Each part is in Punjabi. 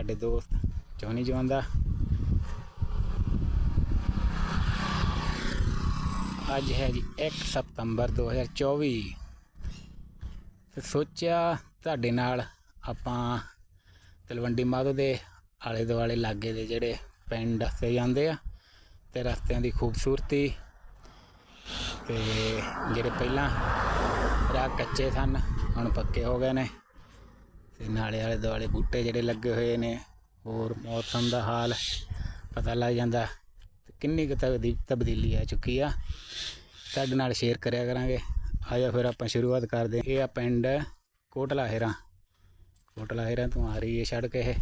ਸਾਡੇ ਦੋਸਤ ਚੌਨੀ ਜਵਾਨ ਦਾ ਅੱਜ ਹੈ ਜੀ 1 ਸਤੰਬਰ 2024 ਤੇ ਸੋਚਿਆ ਤੁਹਾਡੇ ਨਾਲ ਆਪਾਂ ਤਲਵੰਡੀ ਮਾਧੋ ਦੇ ਆਲੇ ਦੁਆਲੇ ਲਾਗੇ ਦੇ ਜਿਹੜੇ ਪਿੰਡ ਦੱਸੇ ਜਾਂਦੇ ਆ, ਤੇ ਰਸਤਿਆਂ ਦੀ ਖੂਬਸੂਰਤੀ ਤੇ ਜਿਹੜੇ ਪਹਿਲਾਂ ਰਾਹ ਕੱਚੇ ਸਨ, ਹੁਣ ਪੱਕੇ ਹੋ ਗਏ ਨੇ। ਤੇ ਨਾਲੇ ਆਲੇ ਦੁਆਲੇ ਬੂਟੇ ਜਿਹੜੇ ਲੱਗੇ ਹੋਏ ਨੇ, ਹੋਰ ਮੌਸਮ ਦਾ ਹਾਲ ਪਤਾ ਲੱਗ ਜਾਂਦਾ। ਤੇ ਕਿੰਨੀ ਕੁ ਤਬਦੀ, ਤਬਦੀਲੀ ਆ ਚੁੱਕੀ ਆ। ਤੁਹਾਡੇ ਨਾਲ ਸ਼ੇਅਰ ਕਰਿਆ ਕਰਾਂਗੇ। ਆਇਆ ਫਿਰ ਆਪਾਂ ਸ਼ੁਰੂਆਤ ਕਰਦੇ ਹਾਂ। ਇਹ ਆ ਪਿੰਡ ਕੋਟਲਾ ਹਿਰਾ। ਕੋਟਲਾ ਹਿਰਾ ਤੋਂ ਆ ਰਹੀ ਹੈ ਸੜਕ ਇਹ।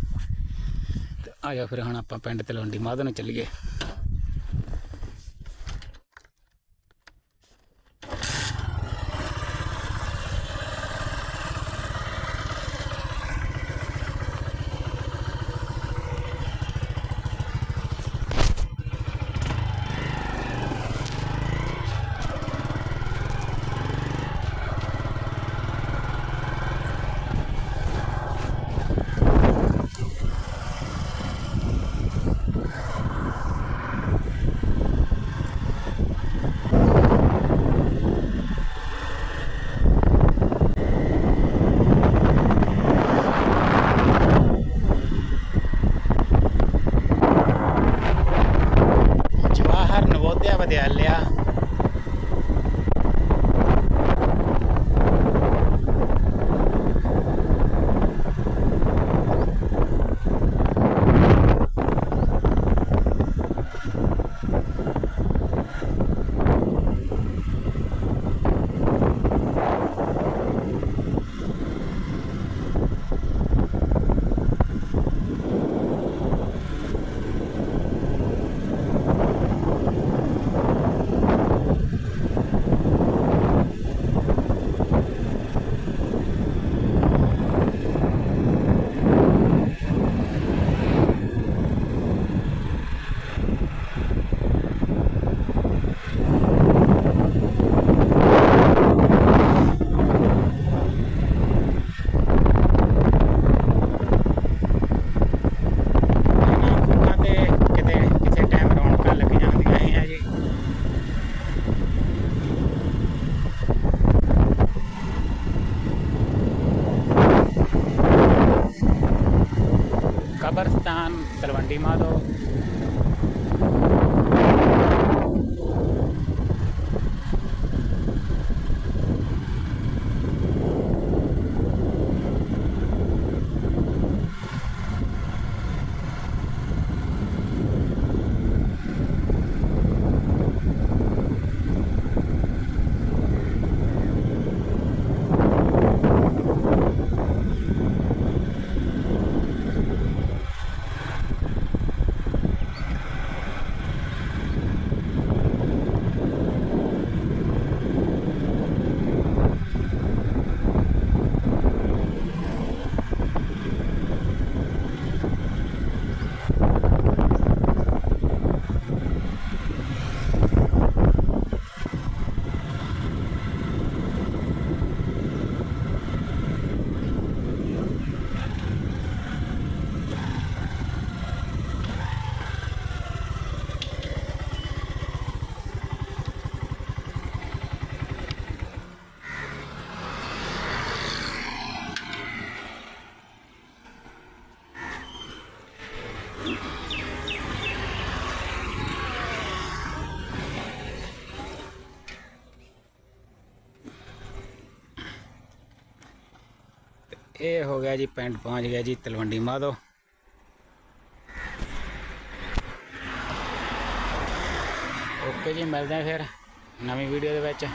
ਤੇ ਆਜਾ ਫਿਰ ਹੁਣ ਆਪਾਂ ਪਿੰਡ ਤਲਵੰਡੀ ਮਾਧੋ ਨੂੰ ਚੱਲੀਏ। ਕਬਰਸਤਾਨ ਤਲਵੰਡੀ ਮਾਧੋ ਇਹ ਹੋ ਗਿਆ ਜੀ ਪਿੰਡ ਪਹੁੰਚ ਗਿਆ ਜੀ ਤਲਵੰਡੀ ਮਾਧੋ। ਓਕੇ ਜੀ, ਮਿਲਦੇ ਆ ਫਿਰ ਨਵੀਂ ਵੀਡੀਓ ਦੇ ਵਿੱਚ।